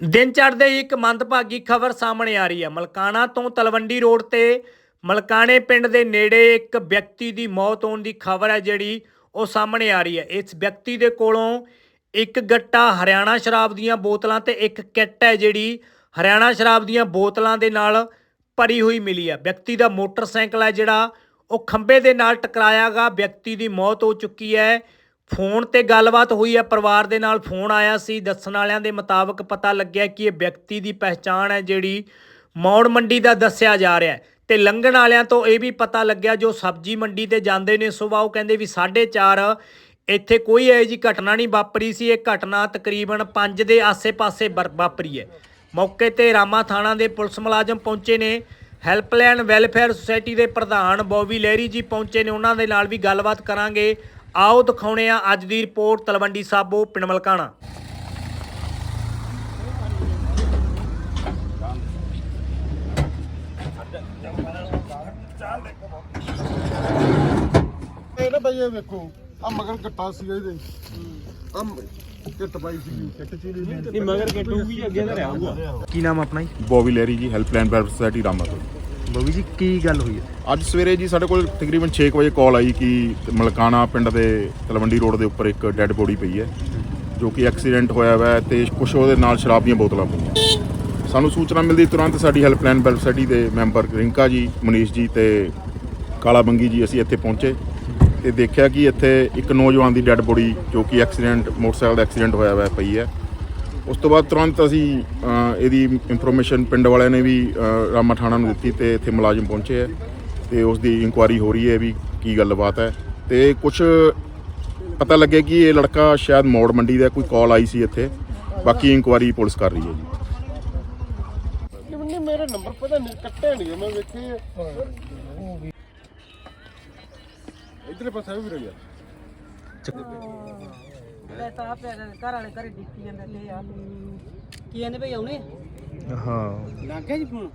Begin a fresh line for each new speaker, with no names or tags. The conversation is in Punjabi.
ਦਿਨ ਚੜ੍ਹਦੇ ਹੀ ਇੱਕ ਮੰਦਭਾਗੀ ਖਬਰ ਸਾਹਮਣੇ ਆ ਰਹੀ ਹੈ। ਮਲਕਾਣਾ ਤੋਂ ਤਲਵੰਡੀ ਰੋਡ ਤੇ ਮਲਕਾਣੇ ਪਿੰਡ ਦੇ ਨੇੜੇ ਇੱਕ ਵਿਅਕਤੀ ਦੀ ਮੌਤ ਹੋਣ ਦੀ ਖਬਰ ਹੈ ਜਿਹੜੀ ਉਹ ਸਾਹਮਣੇ ਆ ਰਹੀ ਹੈ। ਇਸ ਵਿਅਕਤੀ ਦੇ ਕੋਲੋਂ ਇੱਕ ਗੱਟਾ ਹਰਿਆਣਾ ਸ਼ਰਾਬ ਦੀਆਂ ਬੋਤਲਾਂ ਤੇ ਇੱਕ ਕਿੱਟ ਹੈ ਜਿਹੜੀ ਹਰਿਆਣਾ ਸ਼ਰਾਬ ਦੀਆਂ ਬੋਤਲਾਂ ਦੇ ਨਾਲ ਭਰੀ ਹੋਈ ਮਿਲੀ ਹੈ। ਵਿਅਕਤੀ ਦਾ ਮੋਟਰਸਾਈਕਲ ਹੈ ਜਿਹੜਾ ਉਹ ਖੰਭੇ ਦੇ ਨਾਲ ਟਕਰਾਇਆਗਾ ਵਿਅਕਤੀ ਦੀ ਮੌਤ ਹੋ ਚੁੱਕੀ ਹੈ। ਫੋਨ ਤੇ ਗੱਲਬਾਤ ਹੋਈ ਹੈ, ਪਰਿਵਾਰ ਦੇ ਨਾਲ ਫੋਨ ਆਇਆ ਸੀ, ਦੱਸਣ ਵਾਲਿਆਂ ਦੇ ਮੁਤਾਬਕ ਪਤਾ ਲੱਗਿਆ ਕਿ ਇਹ ਵਿਅਕਤੀ ਦੀ ਪਹਿਚਾਣ ਹੈ, ਜਿਹੜੀ ਮੌੜ ਮੰਡੀ ਦਾ ਦੱਸਿਆ ਜਾ ਰਿਹਾ ਹੈ। ਤੇ ਲੰਘਣ ਵਾਲਿਆਂ ਤੋਂ ਇਹ ਵੀ ਪਤਾ ਲੱਗਿਆ, ਜੋ ਸਬਜ਼ੀ ਮੰਡੀ ਤੇ ਜਾਂਦੇ ਨੇ ਸੁਬਾਹ ਉਹ ਕਹਿੰਦੇ ਵੀ 4:30 ਇੱਥੇ ਕੋਈ ਇਹੋ ਜੀ ਘਟਨਾ ਨਹੀਂ ਵਾਪਰੀ ਸੀ, ਇਹ ਘਟਨਾ ਤਕਰੀਬਨ 5 ਦੇ ਆਸੇ-ਪਾਸੇ ਵਰ- ਵਾਪਰੀ ਹੈ। ਮੌਕੇ ਤੇ ਰਾਮਾ ਥਾਣਾ ਦੇ ਪੁਲਿਸ ਮੁਲਾਜ਼ਮ ਪਹੁੰਚੇ ਨੇ, ਹੈਲਪਲਾਈਨ ਵੈਲਫੇਅਰ ਸੁਸਾਇਟੀ ਦੇ ਪ੍ਰਧਾਨ ਬੋਬੀ ਲਹਿਰੀ ਜੀ ਪਹੁੰਚੇ ਨੇ, ਉਹਨਾਂ ਦੇ ਨਾਲ ਵੀ ਗੱਲਬਾਤ ਕਰਾਂਗੇ। ਆਓ ਦਿਖਾਉਣੇ ਆ ਅੱਜ ਦੀ ਰਿਪੋਰਟ ਤਲਵੰਡੀ ਸਾਬੋ ਪਿੰਡ ਮਲਕਾਣਾ।
ਇਹ ਨਾ ਬਈ ਇਹ ਵੇਖੋ ਆ ਮਗਰ ਕੱਟਾ ਸੀਗਾ ਇਹਦੇ। ਆ ਕਿੱਟ ਪਾਈ ਸੀਗੀ ਕਿੱਟ ਚੀਲੀ ਨਹੀਂ ਮਗਰ ਕੱਟੂਗੀ ਅੱਗੇ ਤਾਂ ਰਹੂਗਾ
ਕੀ ਨਾਮ ਆਪਣਾ ਜੀ?
Bobby Larry ji helpline welfare society Rama ਤੋਂ।
ਬੋਬੀ ਜੀ, ਕੀ ਗੱਲ ਹੋਈ ਹੈ?
ਅੱਜ ਸਵੇਰੇ ਜੀ ਸਾਡੇ ਕੋਲ ਤਕਰੀਬਨ 6 ਕੁ ਵਜੇ ਕਾਲ ਆਈ ਕਿ ਮਲਕਾਣਾ ਪਿੰਡ ਦੇ ਤਲਵੰਡੀ ਰੋਡ ਦੇ ਉੱਪਰ ਇੱਕ ਡੈੱਡ ਬੋਡੀ ਪਈ ਹੈ, ਜੋ ਕਿ ਐਕਸੀਡੈਂਟ ਹੋਇਆ ਹੋਇਆ ਹੈ ਤੇ ਕੁਝ ਉਹਦੇ ਨਾਲ ਸ਼ਰਾਬ ਦੀਆਂ ਬੋਤਲਾਂ ਪਈਆਂ। ਸਾਨੂੰ ਸੂਚਨਾ ਮਿਲਦੀ ਤੁਰੰਤ ਸਾਡੀ ਹੈਲਪਲਾਈਨ ਵੈਲਫੇਅਰ ਦੇ ਮੈਂਬਰ ਰਿੰਕਾ ਜੀ, ਮਨੀਸ਼ ਜੀ ਤੇ ਕਾਲਾ ਬੰਗੀ ਜੀ ਅਸੀਂ ਇੱਥੇ ਪਹੁੰਚੇ ਤੇ ਦੇਖਿਆ ਕਿ ਇੱਥੇ ਇੱਕ ਨੌਜਵਾਨ ਦੀ ਡੈੱਡ ਬੋਡੀ ਜੋ ਕਿ ਐਕਸੀਡੈਂਟ ਮੋਟਰਸਾਈਕਲ ਦਾ ਐਕਸੀਡੈਂਟ ਹੋਇਆ ਹੋਇਆ ਪਈ ਹੈ। ਉਸ ਤੋਂ ਬਾਅਦ ਤੁਰੰਤ ਅਸੀਂ ਇਹਦੀ ਇਨਫੋਰਮੇਸ਼ਨ ਪਿੰਡ ਵਾਲਿਆਂ ਨੇ ਵੀ ਰਾਮਾ ਥਾਣਾ ਨੂੰ ਦਿੱਤੀ ਤੇ ਇੱਥੇ ਮੁਲਾਜ਼ਮ ਪਹੁੰਚੇ ਹੈ ਤੇ ਉਸ ਦੀ ਇਨਕੁਆਰੀ ਹੋ ਰਹੀ ਹੈ ਵੀ ਕੀ ਗੱਲਬਾਤ ਹੈ। ਤੇ ਕੁਝ ਪਤਾ ਲੱਗਿਆ ਕਿ ਇਹ ਲੜਕਾ ਸ਼ਾਇਦ ਮੋੜ ਮੰਡੀ ਦਾ ਕੋਈ ਕਾਲ ਆਈ ਸੀ ਇੱਥੇ। ਬਾਕੀ ਇਨਕੁਆਰੀ ਪੁਲਿਸ ਕਰ ਰਹੀ ਹੈ ਜੀ।
ਮੇਰੇ ਨੰਬਰ ਪਤਾ ਨਹੀਂ ਕੱਟੇ ਨਹੀਂ ਮੈਂ ਵੇਖੇ ਆ। ਇੱਧਰਲੇ ਪਾਸੇ ਵੀ ਰਹੀ ਆ
ਤਾਂ ਪਿਆ ਘਰ ਵਾਲੇ ਘਰੇ ਡਿੱਕੀ ਜਾਂਦੇ ਤੇ ਆ ਕੀ ਕਹਿੰਦੇ ਭਈ ਆਉਣੇ?
ਹਾਂ।
ਲੱਗ ਗਿਆ ਜੀ ਫੋਨ?